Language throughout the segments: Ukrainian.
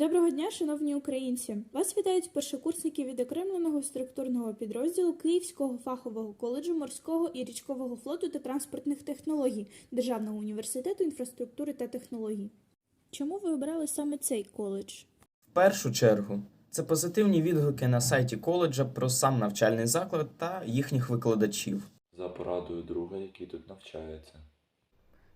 Доброго дня, шановні українці! Вас вітають першокурсники відокремленого структурного підрозділу Київського фахового коледжу морського і річкового флоту та транспортних технологій Державного університету інфраструктури та технологій. Чому ви обрали саме цей коледж? В першу чергу, це позитивні відгуки на сайті коледжа про сам навчальний заклад та їхніх викладачів. За порадою друга, який тут навчається.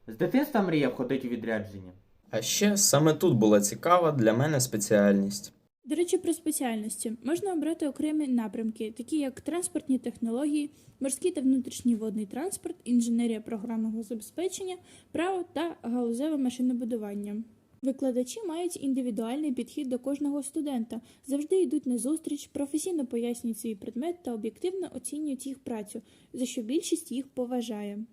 З дитинства мріяв ходити у відрядження. А ще саме тут була цікава для мене спеціальність. До речі, про спеціальності можна обрати окремі напрямки, такі як транспортні технології, морський та внутрішній водний транспорт, інженерія програмного забезпечення, право та галузеве машинобудування. Викладачі мають індивідуальний підхід до кожного студента, завжди йдуть на зустріч, професійно пояснюють свій предмет та об'єктивно оцінюють їх працю, за що більшість їх поважає.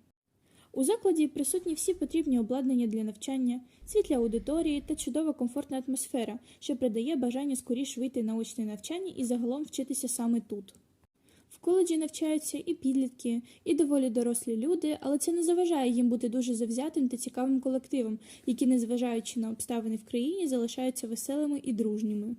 У закладі присутні всі потрібні обладнання для навчання, світлі аудиторії та чудова комфортна атмосфера, що придає бажання скоріш вийти на очне навчання і загалом вчитися саме тут. В коледжі навчаються і підлітки, і доволі дорослі люди, але це не заважає їм бути дуже завзятим та цікавим колективом, які, незважаючи на обставини в країні, залишаються веселими і дружніми.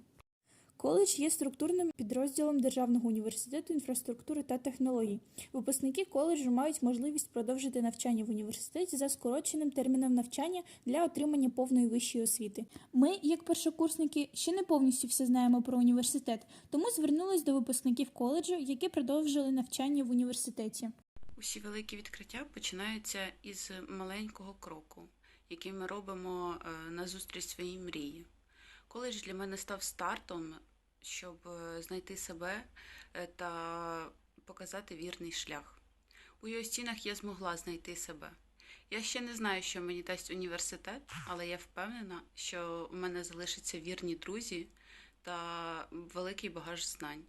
Коледж є структурним підрозділом Державного університету інфраструктури та технологій. Випускники коледжу мають можливість продовжити навчання в університеті за скороченим терміном навчання для отримання повної вищої освіти. Ми, як першокурсники, ще не повністю все знаємо про університет, тому звернулись до випускників коледжу, які продовжили навчання в університеті. Усі великі відкриття починаються із маленького кроку, який ми робимо е, назустріч своїй мрії. Коледж для мене став стартом, щоб е, знайти себе е, та показати вірний шлях. У його стінах я змогла знайти себе. Я ще не знаю, що мені дасть університет, але я впевнена, що в мене залишаться вірні друзі та великий багаж знань.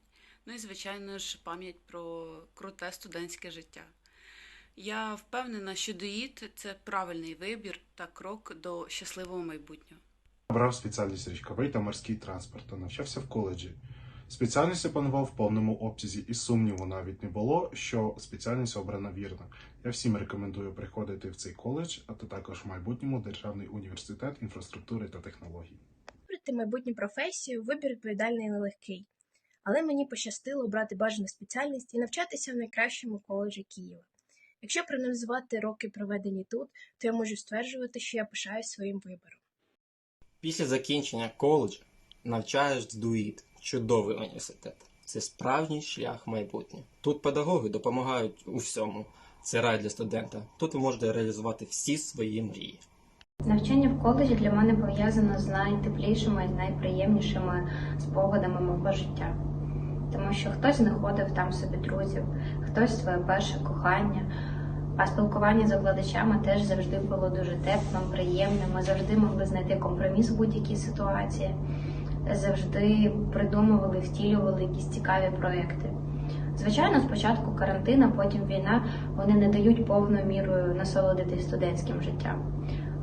Ну і, звичайно ж, пам'ять про круте студентське життя. Я впевнена, що ДОІТ – це правильний вибір та крок до щасливого майбутнього. Обрав спеціальність річковий та морський транспорт та навчався в коледжі. Спеціальність опанував в повному обсязі і сумніву навіть не було, що спеціальність обрана вірно. Я всім рекомендую приходити в цей коледж, а то також в майбутньому Державний університет інфраструктури та технологій. Вибрати майбутню професію вибір відповідальний і нелегкий. Але мені пощастило обрати бажану спеціальність і навчатися в найкращому коледжі Києва. Якщо проаналізувати роки, проведені тут, то я можу стверджувати, що я пишаюсь своїм вибором. Після закінчення коледжу навчаєш ДУІТ, чудовий університет. Це справжній шлях майбутнє. Тут педагоги допомагають у всьому. Це рай для студента. Тут ви можете реалізувати всі свої мрії. Навчання в коледжі для мене пов'язано з найтеплішими і найприємнішими спогадами мого життя. Тому що хтось знаходив там собі друзів, хтось своє перше кохання. А спілкування з викладачами теж завжди було дуже теплим, приємним. Ми завжди могли знайти компроміс в будь-якій ситуації, завжди придумували, втілювали якісь цікаві проекти. Звичайно, спочатку карантин, а потім війна вони не дають повною мірою насолодитись студентським життям.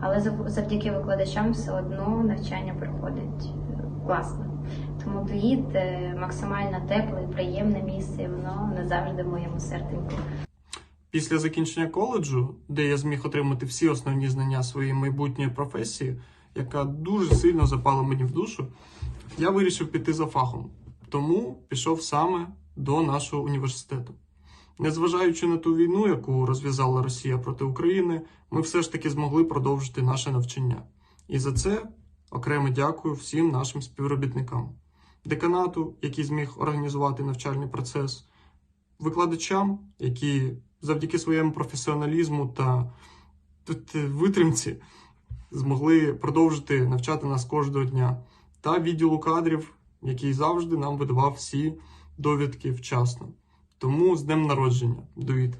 Але завдяки викладачам все одно навчання проходить е, класно. Тому е, максимально тепле приємне місце, воно назавжди в моєму серденьку. Після закінчення коледжу, де я зміг отримати всі основні знання своєї майбутньої професії, яка дуже сильно запала мені в душу, я вирішив піти за фахом. Тому пішов саме до нашого університету. Незважаючи на ту війну, яку розв'язала Росія проти України, ми все ж таки змогли продовжити наше навчання. І за це окремо дякую всім нашим співробітникам, деканату, який зміг організувати навчальний процес, викладачам, які завдяки своєму професіоналізму та витримці змогли продовжити навчати нас кожного дня, та відділу кадрів, який завжди нам видавав всі довідки вчасно. Тому з днем народження, Давід!